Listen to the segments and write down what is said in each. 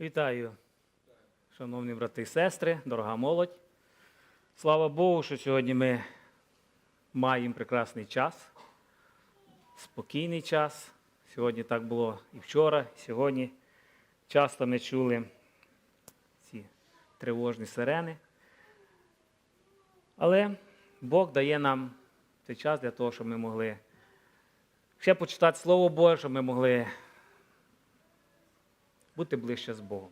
Вітаю, шановні брати і сестри, дорога молодь. Слава Богу, що сьогодні ми маємо прекрасний час, спокійний час. Сьогодні так було і вчора, і сьогодні. Часто ми чули ці тривожні сирени. Але Бог дає нам цей час для того, щоб ми могли ще почитати Слово Боже, щоб ми могли бути ближче з Богом.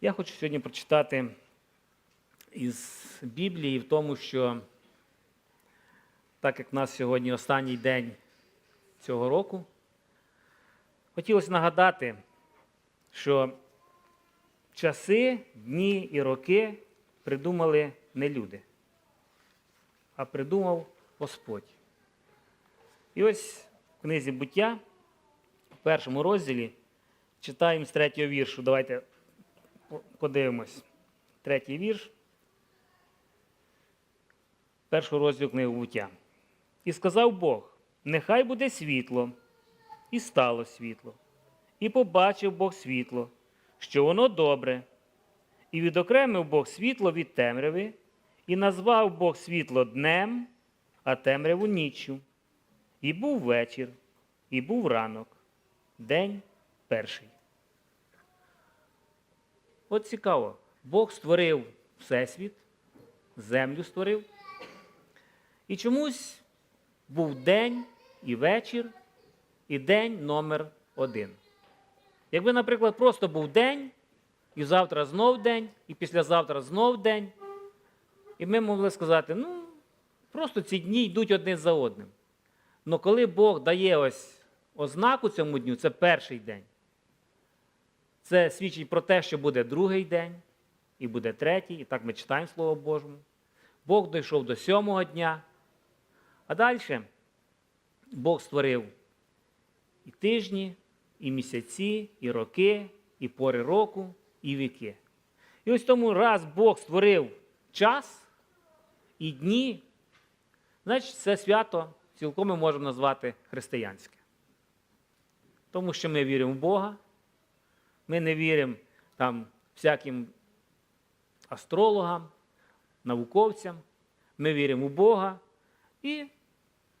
Я хочу сьогодні прочитати із Біблії в тому, що так як в нас сьогодні останній день цього року, хотілося нагадати, що часи, дні і роки придумали не люди, а придумав Господь. І ось в книзі буття першому розділі читаємо з третього віршу. Давайте подивимось. Третій вірш. Першого розділу книги буття. І сказав Бог: нехай буде світло, і стало світло. І побачив Бог світло, що воно добре. І відокремив Бог світло від темряви, і назвав Бог світло днем, а темряву ніччю. І був вечір, і був ранок, день перший. От цікаво, Бог створив Всесвіт, землю створив. І чомусь був день і вечір, і день номер один. Якби, наприклад, просто був день, і завтра знов день, і післязавтра знов день, і ми могли сказати, ну, просто ці дні йдуть одне за одним. Але коли Бог дає ось ознаку цьому дню, це перший день. Це свідчить про те, що буде другий день, і буде третій, і так ми читаємо Слово Божому. Бог дійшов до сьомого дня. А далі Бог створив і тижні, і місяці, і роки, і пори року, і віки. І ось тому раз Бог створив час і дні, значить це свято цілком ми можемо назвати християнське. Тому що ми віримо в Бога, ми не віримо там всяким астрологам, науковцям, ми віримо в Бога. І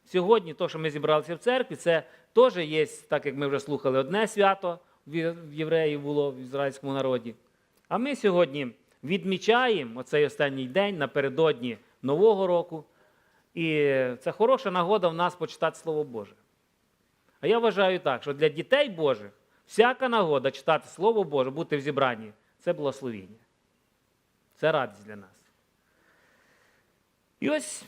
сьогодні, то, що ми зібралися в церкві, це теж є, так як ми вже слухали, одне свято в євреїв було в ізраїльському народі. А ми сьогодні відмічаємо оцей останній день напередодні Нового року. І це хороша нагода в нас почитати Слово Боже. А я вважаю так, що для дітей Божих всяка нагода читати Слово Боже, бути в зібранні це благословіння. Це радість для нас. І ось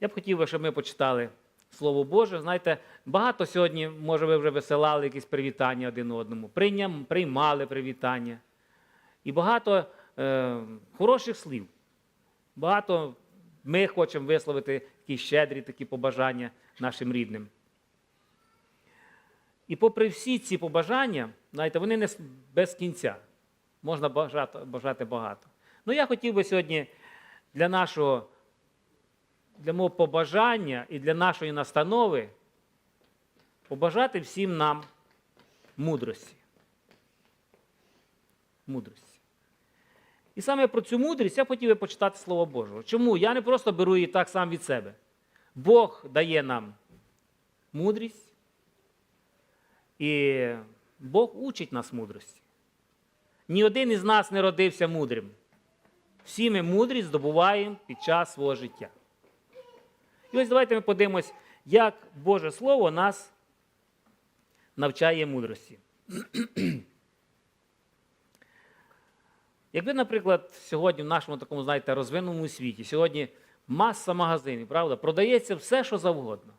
я б хотів щоб ми почитали Слово Боже. Знаєте, багато сьогодні, може, ви вже висилали якісь привітання один одному, приймали привітання. І багато е, хороших слів. Багато ми хочемо висловити якісь щедрі такі побажання нашим рідним. І попри всі ці побажання, знаєте, вони не без кінця. Можна бажати, бажати багато. Ну я хотів би сьогодні для нашого для мого побажання і для нашої настанови побажати всім нам мудрості. Мудрості. І саме про цю мудрість я хотів би почитати Слово Божого. Чому? Я не просто беру її так сам від себе. Бог дає нам мудрість, і Бог учить нас мудрості. Ні один із нас не родився мудрим. Всі ми мудрість здобуваємо під час свого життя. І ось давайте ми подивимось, як Боже Слово нас навчає мудрості. Якби, наприклад, сьогодні в нашому такому, знаєте, розвиненому світі, сьогодні маса магазинів, правда, продається все, що завгодно.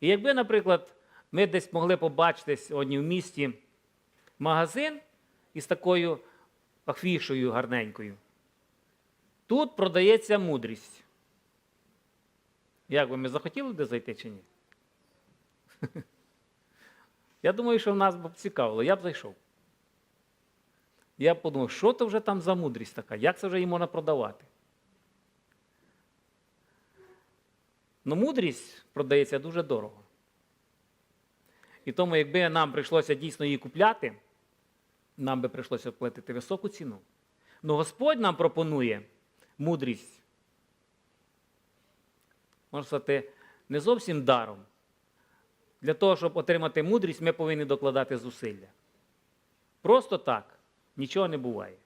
І якби, наприклад, ми десь могли побачити сьогодні в місті магазин із такою афішою гарненькою, тут продається мудрість. Як би ми захотіли де зайти чи ні? Я думаю, що в нас б цікавило, я б зайшов. Я б подумав, що це вже там за мудрість така, як це вже її можна продавати? Ну, мудрість продається дуже дорого. І тому, якби нам прийшлося дійсно її купляти, нам би прийшлося платити високу ціну. Ну Господь нам пропонує мудрість, можна сказати, не зовсім даром. Для того, щоб отримати мудрість, ми повинні докладати зусилля. Просто так нічого не буває.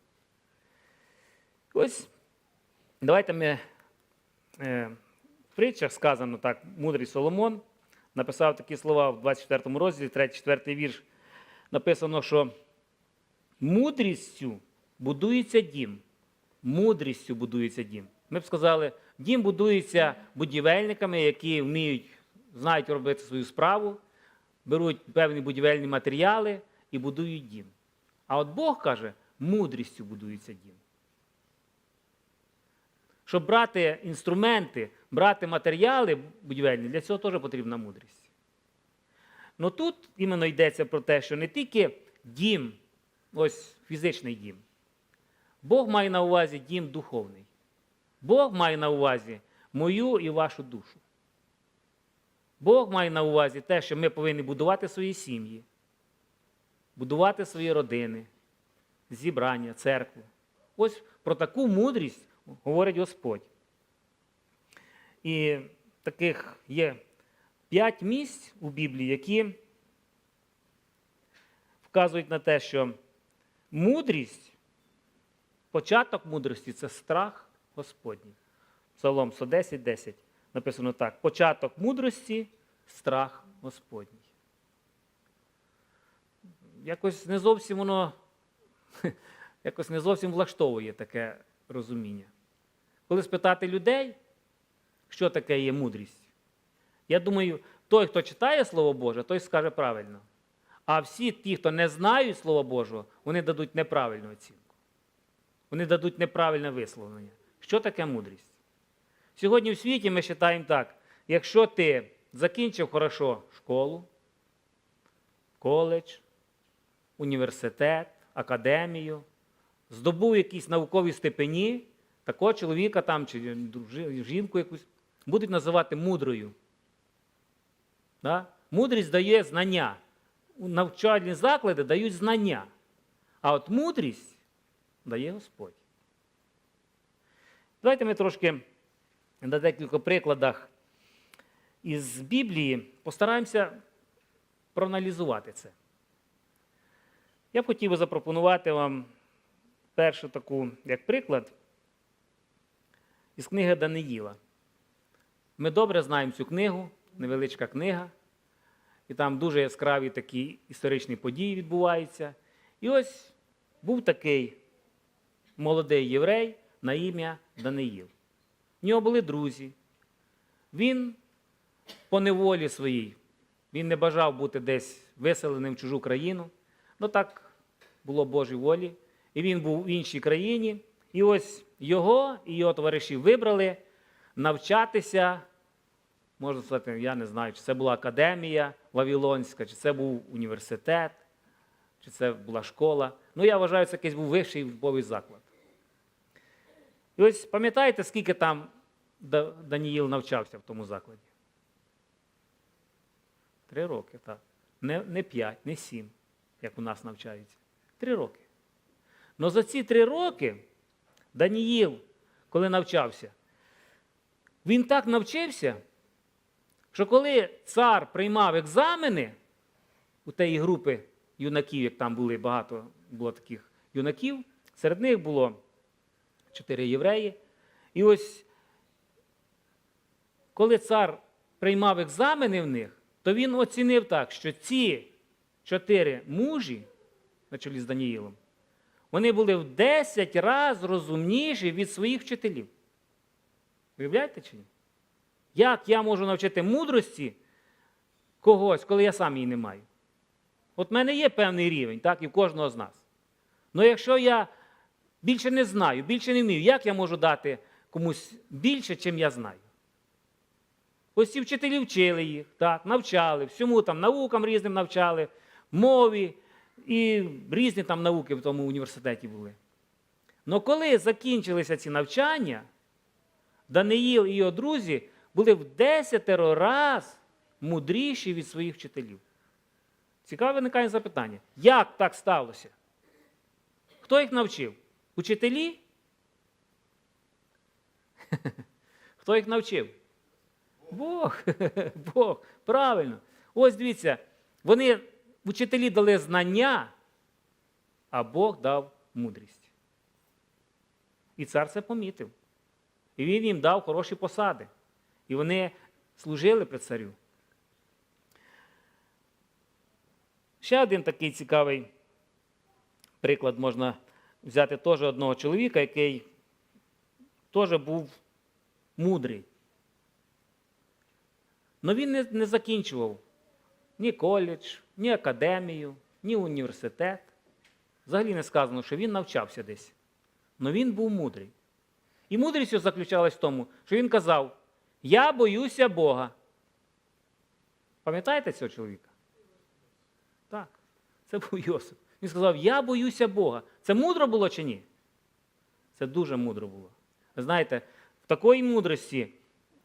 Ось давайте ми е, в притчах сказано так, мудрий Соломон написав такі слова в 24 розділі, 3-4 вірш. Написано, що мудрістю будується дім. Мудрістю будується дім. Ми б сказали, дім будується будівельниками, які вміють, знають робити свою справу, беруть певні будівельні матеріали і будують дім. А от Бог каже, мудрістю будується дім. Щоб брати інструменти, брати матеріали будівельні, для цього теж потрібна мудрість. Ну тут іменно йдеться про те, що не тільки дім, ось фізичний дім. Бог має на увазі дім духовний. Бог має на увазі мою і вашу душу. Бог має на увазі те, що ми повинні будувати свої сім'ї, будувати свої родини, зібрання, церкву. Ось про таку мудрість говорить Господь. І таких є п'ять місць у Біблії, які вказують на те, що мудрість, початок мудрості це страх Господній. Псалом 110, 10 написано так: початок мудрості страх Господній. Якось не зовсім воно якось не зовсім влаштовує таке розуміння. Коли спитати людей, що таке є мудрість, я думаю, той, хто читає Слово Боже, той скаже правильно. А всі ті, хто не знають Слова Божого, вони дадуть неправильну оцінку. Вони дадуть неправильне висловлення. Що таке мудрість? Сьогодні в світі ми вважаємо так: якщо ти закінчив хорошо школу, коледж, університет, академію, здобув якісь наукові степені, такого чоловіка там, чи жінку якусь будуть називати мудрою. Да? Мудрість дає знання. Навчальні заклади дають знання. А от мудрість дає Господь. Давайте ми трошки на декілька прикладах із Біблії постараємося проаналізувати це. Я б хотів би запропонувати вам першу таку, як приклад, із книги Даниїла. Ми добре знаємо цю книгу, невеличка книга, і там дуже яскраві такі історичні події відбуваються. І ось був такий молодий єврей на ім'я Даниїл. В нього були друзі. Він по неволі своїй, він не бажав бути десь виселеним в чужу країну. Ну так було Божій волі. І він був в іншій країні. І ось його і його товариші вибрали навчатися. Можна сказати, я не знаю, чи це була академія Вавилонська, чи це був університет, чи це була школа. Ну, я вважаю, це якийсь був вищий військовий заклад. І ось пам'ятаєте, скільки там Даніїл навчався в тому закладі? Три роки, так. Не, не п'ять, не сім, як у нас навчаються. Три роки. Но за ці три роки Даніїл, коли навчався, він так навчився, що коли цар приймав екзамени у тієї групи юнаків, як там були багато було таких юнаків, серед них було чотири євреї. І ось коли цар приймав екзамени в них, то він оцінив так, що ці чотири мужі, на чолі з Даніїлом, вони були в 10 разів розумніші від своїх вчителів. Уявляєте чи ні? Як я можу навчити мудрості когось, коли я сам її не маю? От в мене є певний рівень, так, і в кожного з нас. Але якщо я більше не знаю, більше не вмію, як я можу дати комусь більше, чим я знаю? Ось ці вчителі вчили їх, так, навчали, всьому там наукам різним навчали, мові і різні там науки в тому університеті були. Але коли закінчилися ці навчання, Даниїл і його друзі були в десятеро раз мудріші від своїх вчителів. Цікаве виникає запитання. Як так сталося? Хто їх навчив? Учителі? Хто їх навчив? Бог. Бог. Правильно. Ось дивіться, вони учителі дали знання, а Бог дав мудрість. І цар це помітив. І він їм дав хороші посади. І вони служили при царю. Ще один такий цікавий приклад можна взяти теж одного чоловіка, який теж був мудрий. Але він не, не закінчував ні коледж, ні академію, ні університет. Взагалі не сказано, що він навчався десь. Але він був мудрий. І мудрість його заключалась в тому, що він казав: Я боюся Бога. Пам'ятаєте цього чоловіка? Так, це був Йосип. Він сказав: Я боюся Бога. Це мудро було чи ні? Це дуже мудро було. Ви знаєте, в такої мудрості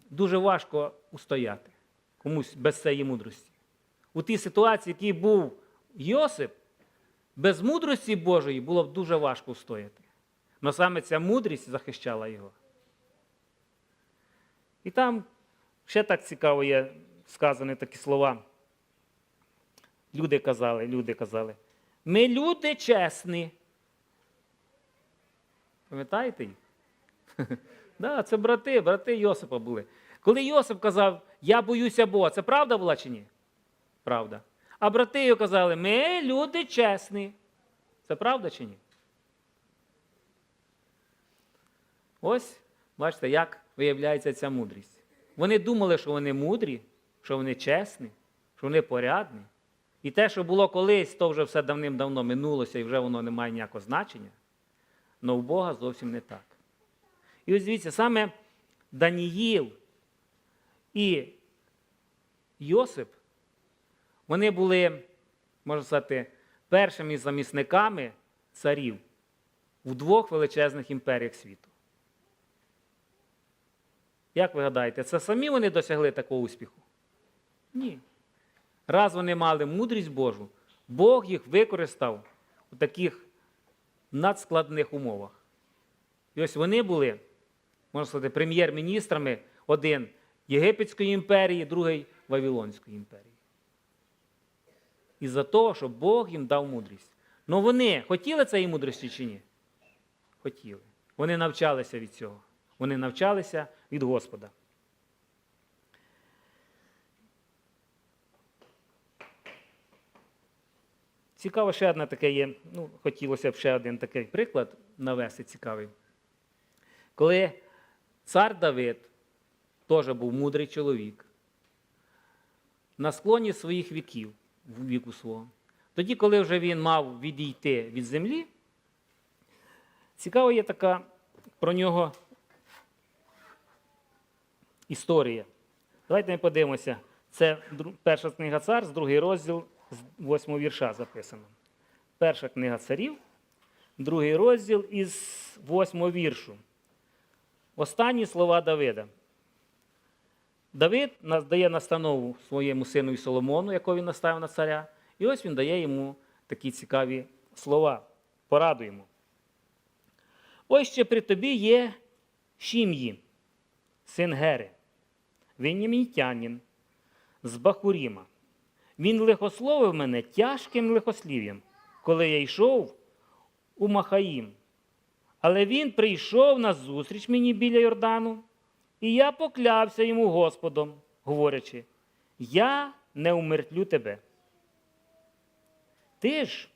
дуже важко устояти комусь без цієї мудрості. У тій ситуації, в якій був Йосип, без мудрості Божої було б дуже важко устояти. Але саме ця мудрість захищала його. І там ще так цікаво є сказані такі слова. Люди казали, люди казали, ми люди чесні. Пам'ятаєте їх? Да, це брати, брати Йосипа були. Коли Йосип казав, я боюся Бога, це правда була чи ні? Правда. А брати його казали, ми люди чесні. Це правда чи ні? Ось, бачите, як виявляється ця мудрість. Вони думали, що вони мудрі, що вони чесні, що вони порядні. І те, що було колись, то вже все давним-давно минулося і вже воно не має ніякого значення. Але у Бога зовсім не так. І ось дивіться, саме Даніїл і Йосип, вони були, можна сказати, першими замісниками царів в двох величезних імперіях світу. Як ви гадаєте, це самі вони досягли такого успіху? Ні. Раз вони мали мудрість Божу, Бог їх використав у таких надскладних умовах. І ось вони були, можна сказати, прем'єр-міністрами один Єгипетської імперії, другий Вавилонської імперії. І за того, що Бог їм дав мудрість. Ну вони хотіли цієї мудрості чи ні? Хотіли. Вони навчалися від цього. Вони навчалися від Господа. Цікаво, ще одне таке є. Ну, хотілося б ще один такий приклад навести цікавий. Коли цар Давид теж був мудрий чоловік, на склоні своїх віків, віку свого, тоді, коли вже він мав відійти від землі, цікава є така про нього історія. Давайте ми подивимося. Це перша книга цар, другий розділ, з восьмого вірша записано. Перша книга царів, другий розділ із восьмого віршу. Останні слова Давида. Давид дає настанову своєму сину Соломону, якого він наставив на царя. І ось він дає йому такі цікаві слова. Пораду йому. Ось ще при тобі є Шім'ї, син Гери, Віннямітянин, з Бахуріма. Він лихословив мене тяжким лихослів'ям, коли я йшов у Махаїм. Але він прийшов на зустріч мені біля Йордану, і я поклявся йому Господом, говорячи: Я не умертвлю тебе. Ти ж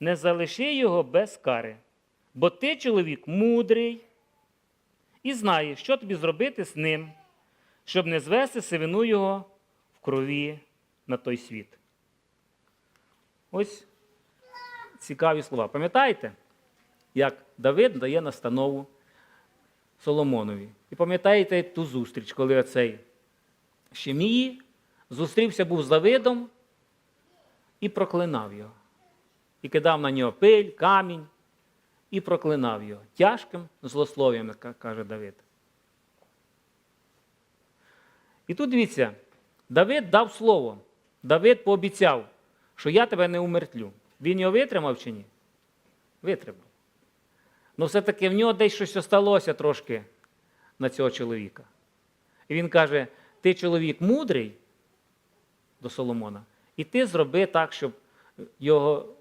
не залиши його без кари, бо ти чоловік мудрий і знаєш, що тобі зробити з ним, щоб не звести сивину його в крові на той світ. Ось цікаві слова. Пам'ятаєте, як Давид дає настанову Соломонові? І пам'ятаєте ту зустріч, коли оцей Шемії зустрівся був з Давидом і проклинав його. І кидав на нього пиль, камінь і проклинав його тяжким злослов'ям, каже Давид. І тут дивіться, Давид дав слово, Давид пообіцяв, що я тебе не умертвлю. Він його витримав чи ні? Витримав. Ну, все-таки в нього десь щось осталося трошки на цього чоловіка. І він каже: ти чоловік мудрий до Соломона, і ти зроби так, щоб його,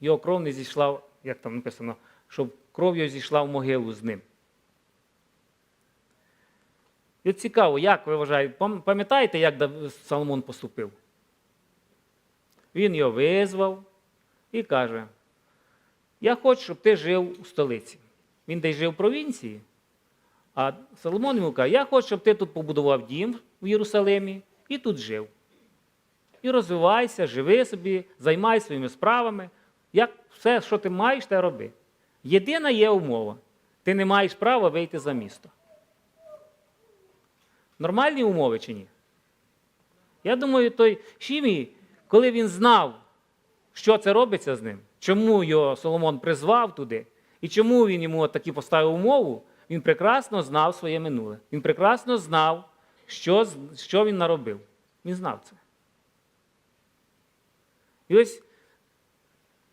його кров не зійшла, як там написано, щоб кров його зійшла в могилу з ним. І от цікаво, як ви вважаєте, пам'ятаєте, як Соломон поступив? Він його визвав і каже: Я хочу, щоб ти жив у столиці. Він десь жив в провінції, а Соломон йому каже, я хочу, щоб ти тут побудував дім в Єрусалимі і тут жив. І розвивайся, живи собі, займайся своїми справами. Як все, що ти маєш, те роби. Єдина є умова. Ти не маєш права вийти за місто. Нормальні умови чи ні? Я думаю, той Шімій, коли він знав, що це робиться з ним, чому його Соломон призвав туди, і чому він йому такі поставив умову, він прекрасно знав своє минуле. Він прекрасно знав, що, що він наробив. Він знав це. І ось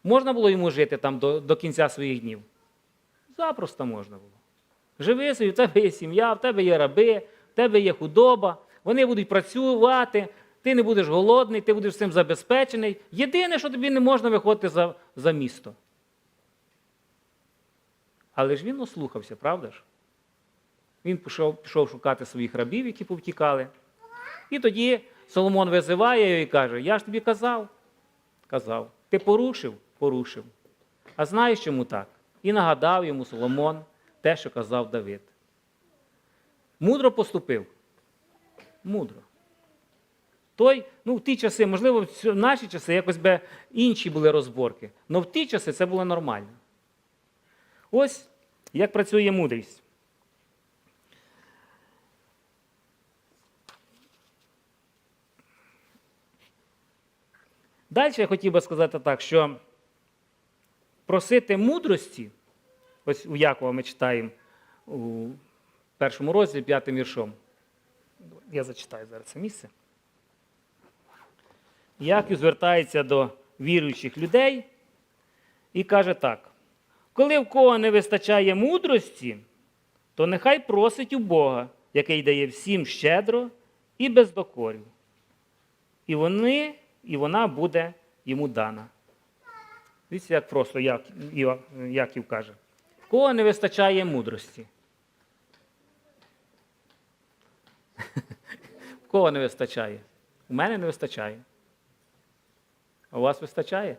можна було йому жити там до, до кінця своїх днів? Запросто можна було. Живи собі, в тебе є сім'я, в тебе є раби, в тебе є худоба, вони будуть працювати, ти не будеш голодний, ти будеш цим забезпечений. Єдине, що тобі не можна виходити за, за місто. Але ж він ослухався, правда ж? Він пішов, пішов шукати своїх рабів, які повтікали. І тоді Соломон визиває його і каже: Я ж тобі казав, казав, ти порушив, порушив. А знаєш чому так? І нагадав йому Соломон те, що казав Давид. Мудро поступив. Мудро. Той, ну, в ті часи, можливо, в наші часи якось би інші були розборки. але в ті часи це було нормально. Ось як працює мудрість. Далі я хотів би сказати так, що просити мудрості, ось у Якова ми читаємо у першому розділі п'ятим віршом. Я зачитаю зараз це місце. Яків звертається до віруючих людей і каже так: коли в кого не вистачає мудрості, то нехай просить у Бога, який дає всім щедро і без докорів. І вони, і вона буде йому дана. Дивіться, як просто Яків каже. В кого не вистачає мудрості? В кого не вистачає? У мене не вистачає. А у вас вистачає?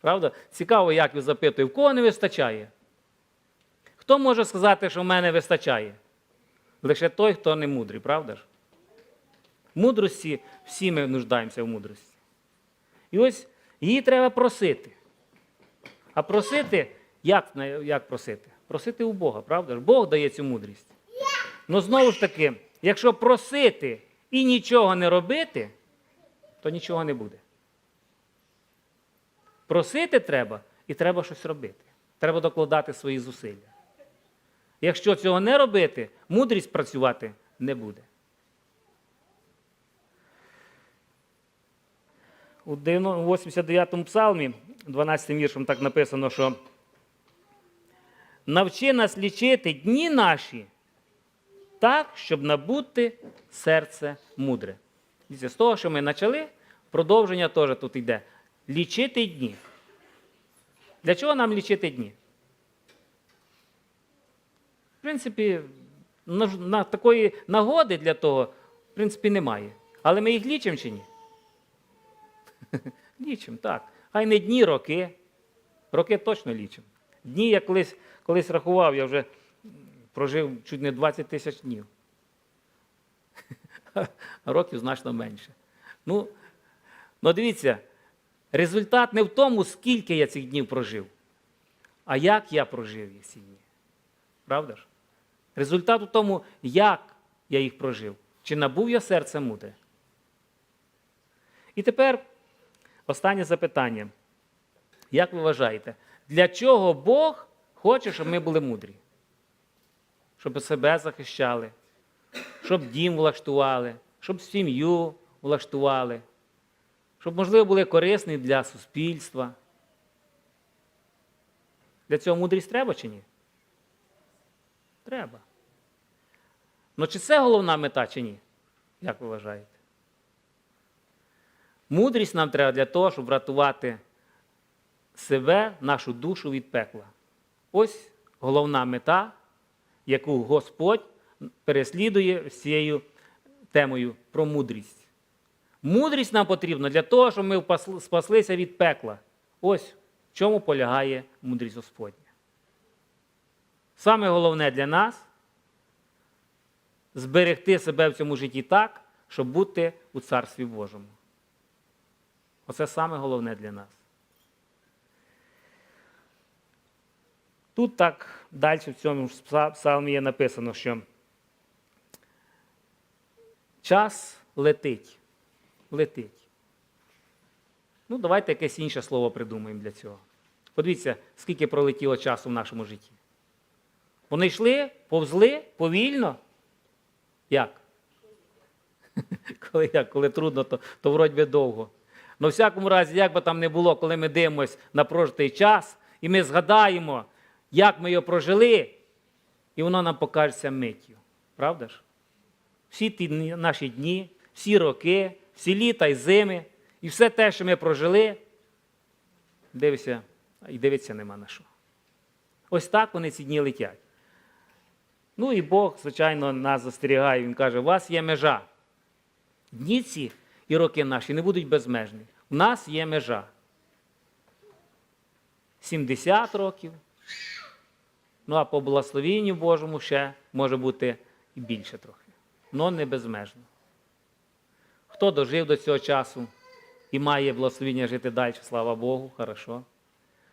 Правда? Цікаво, як він запитує, в кого не вистачає? Хто може сказати, що в мене вистачає? Лише той, хто не мудрий, правда ж? Мудрості, всі ми нуждаємося в мудрості. І ось її треба просити. А просити, як, як просити? Просити у Бога, правда ж? Бог дає цю мудрість. Ну знову ж таки, якщо просити і нічого не робити, то нічого не буде. Просити треба і треба щось робити. Треба докладати свої зусилля. Якщо цього не робити, мудрість працювати не буде. У 89-му псалмі, 12 м віршом так написано, що навчи нас лічити дні наші так, щоб набути серце мудре. З того, що ми почали, продовження теж тут йде. Лічити дні. Для чого нам лічити дні? В принципі, на, на такої нагоди для того, в принципі, немає. Але ми їх лічимо чи ні? Лічимо, так. Хай не дні, роки. Роки точно лічимо. Дні я колись, колись рахував, я вже прожив чуть не 20 тисяч днів. Років значно менше. Ну, ну дивіться, результат не в тому, скільки я цих днів прожив, а як я прожив ці дні. Правда ж? Результат у тому, як я їх прожив. Чи набув я серце мудре? І тепер останнє запитання. Як ви вважаєте, для чого Бог хоче, щоб ми були мудрі? Щоб себе захищали, щоб дім влаштували, щоб сім'ю влаштували, щоб, можливо, були корисні для суспільства. Для цього мудрість треба чи ні? Треба. Ну чи це головна мета, чи ні? Як ви вважаєте? Мудрість нам треба для того, щоб врятувати себе, нашу душу від пекла. Ось головна мета, яку Господь переслідує з цією темою про мудрість. Мудрість нам потрібна для того, щоб ми спаслися від пекла. Ось в чому полягає мудрість Господня. Саме головне для нас зберегти себе в цьому житті так, щоб бути у Царстві Божому. Оце саме головне для нас. Тут так далі в цьому псалмі є написано, що час летить. Летить. Ну, давайте якесь інше слово придумаємо для цього. Подивіться, скільки пролетіло часу в нашому житті. Вони йшли, повзли повільно. Як? Коли, як? Коли трудно, то, то вроді довго. Ну, в всякому разі, як би там не було, коли ми дивимося на прожитий час, і ми згадаємо, як ми його прожили, і воно нам покажеться миттю. Правда ж? Всі ті наші дні, всі роки, всі літа і зими, і все те, що ми прожили, дивися, і дивитися нема на що. Ось так вони ці дні летять. Ну і Бог, звичайно, нас застерігає. Він каже, у вас є межа. Дні ці і роки наші не будуть безмежні. У нас є межа. 70 років. Ну а по благословенню Божому ще може бути і більше трохи. Но не безмежно. Хто дожив до цього часу і має благословення жити далі, слава Богу, хорошо.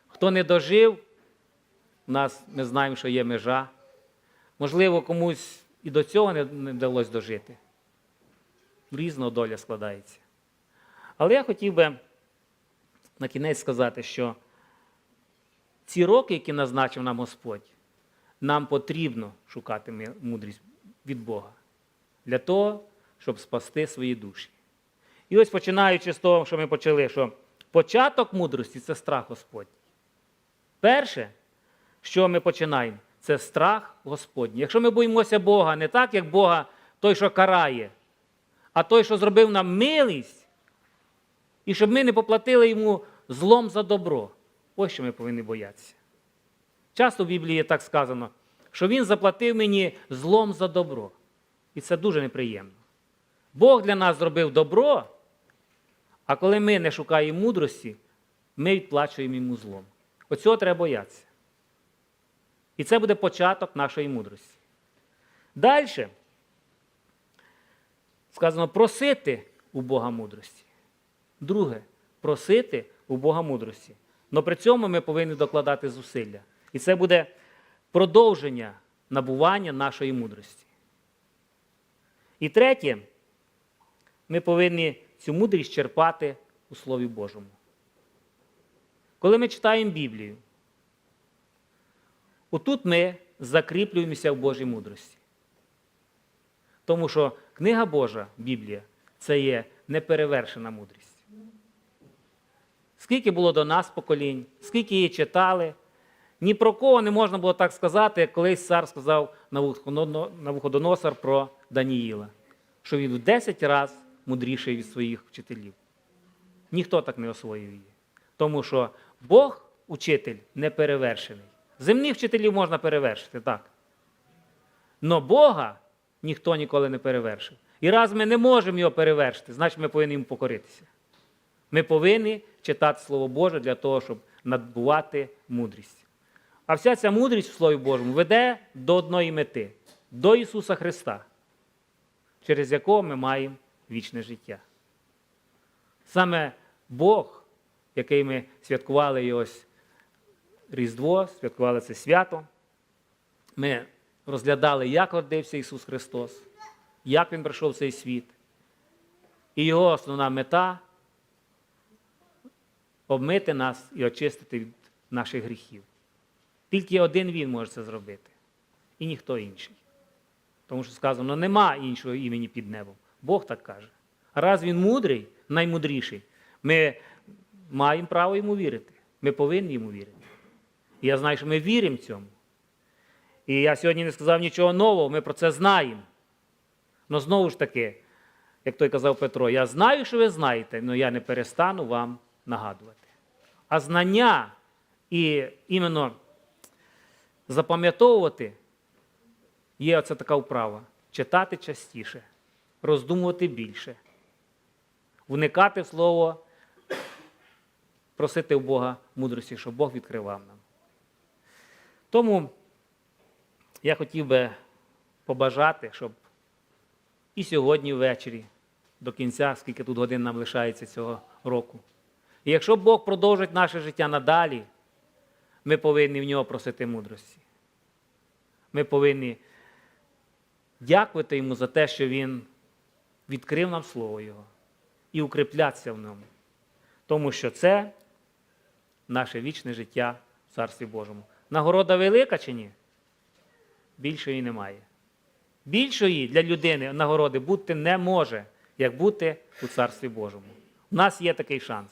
Хто не дожив, у нас ми знаємо, що є межа. Можливо, комусь і до цього не вдалося дожити. Різна доля складається. Але я хотів би на кінець сказати, що ці роки, які назначив нам Господь, нам потрібно шукати мудрість від Бога для того, щоб спасти свої душі. І ось починаючи з того, що ми почали, що початок мудрості це страх Господній. Перше, що ми починаємо, це страх Господній. Якщо ми боїмося Бога не так, як Бога, той, що карає, а той, що зробив нам милість, і щоб ми не поплатили йому злом за добро. Ось що ми повинні боятися. Часто в Біблії так сказано, що він заплатив мені злом за добро. І це дуже неприємно. Бог для нас зробив добро, а коли ми не шукаємо мудрості, ми відплачуємо йому злом. Оцього треба боятися. І це буде початок нашої мудрості. Далі сказано просити у Бога мудрості. Друге, просити у Бога мудрості. Але при цьому ми повинні докладати зусилля. І це буде продовження набування нашої мудрості. І третє, ми повинні цю мудрість черпати у Слові Божому. Коли ми читаємо Біблію, отут ми закріплюємося в Божій мудрості. Тому що книга Божа, Біблія, це є неперевершена мудрість. Скільки було до нас поколінь, скільки її читали, ні про кого не можна було так сказати, як колись цар сказав Навуходоносор про Даніїла, що він в 10 разів мудріший від своїх вчителів. Ніхто так не освоїв її. Тому що Бог, учитель, не перевершений. Земних вчителів можна перевершити, так. Но Бога ніхто ніколи не перевершив. І раз ми не можемо його перевершити, значить ми повинні йому покоритися. Ми повинні читати Слово Боже для того, щоб надбувати мудрість. А вся ця мудрість в Слові Божому веде до одної мети до Ісуса Христа, через якого ми маємо вічне життя. Саме Бог, який ми святкували і ось Різдво, святкували це свято, ми розглядали, як родився Ісус Христос, як Він прийшов в цей світ. І його основна мета обмити нас і очистити від наших гріхів. Тільки один Він може це зробити, і ніхто інший. Тому що сказано, нема іншого імені під небом. Бог так каже. Раз він мудрий, наймудріший, ми маємо право йому вірити. Ми повинні йому вірити. І я знаю, що ми віримо цьому. І я сьогодні не сказав нічого нового, ми про це знаємо. Але знову ж таки, як той казав Петро, я знаю, що ви знаєте, але я не перестану вам нагадувати. А знання і іменно запам'ятовувати є оце така вправа. Читати частіше, роздумувати більше, вникати в слово, просити у Бога мудрості, щоб Бог відкривав нам. Тому я хотів би побажати, щоб і сьогодні ввечері, до кінця, скільки тут годин нам лишається цього року. І якщо Бог продовжить наше життя надалі, ми повинні в нього просити мудрості. Ми повинні дякувати йому за те, що Він відкрив нам Слово Його і укріплятися в ньому. Тому що це наше вічне життя в Царстві Божому. Нагорода велика чи ні? Більшої немає. Більшої для людини нагороди бути не може, як бути у Царстві Божому. У нас є такий шанс.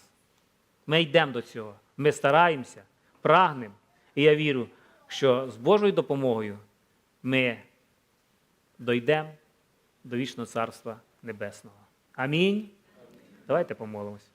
Ми йдемо до цього. Ми стараємося, прагнемо. І я вірю, що з Божою допомогою ми дійдемо до вічного Царства Небесного. Амінь. Давайте помолимось.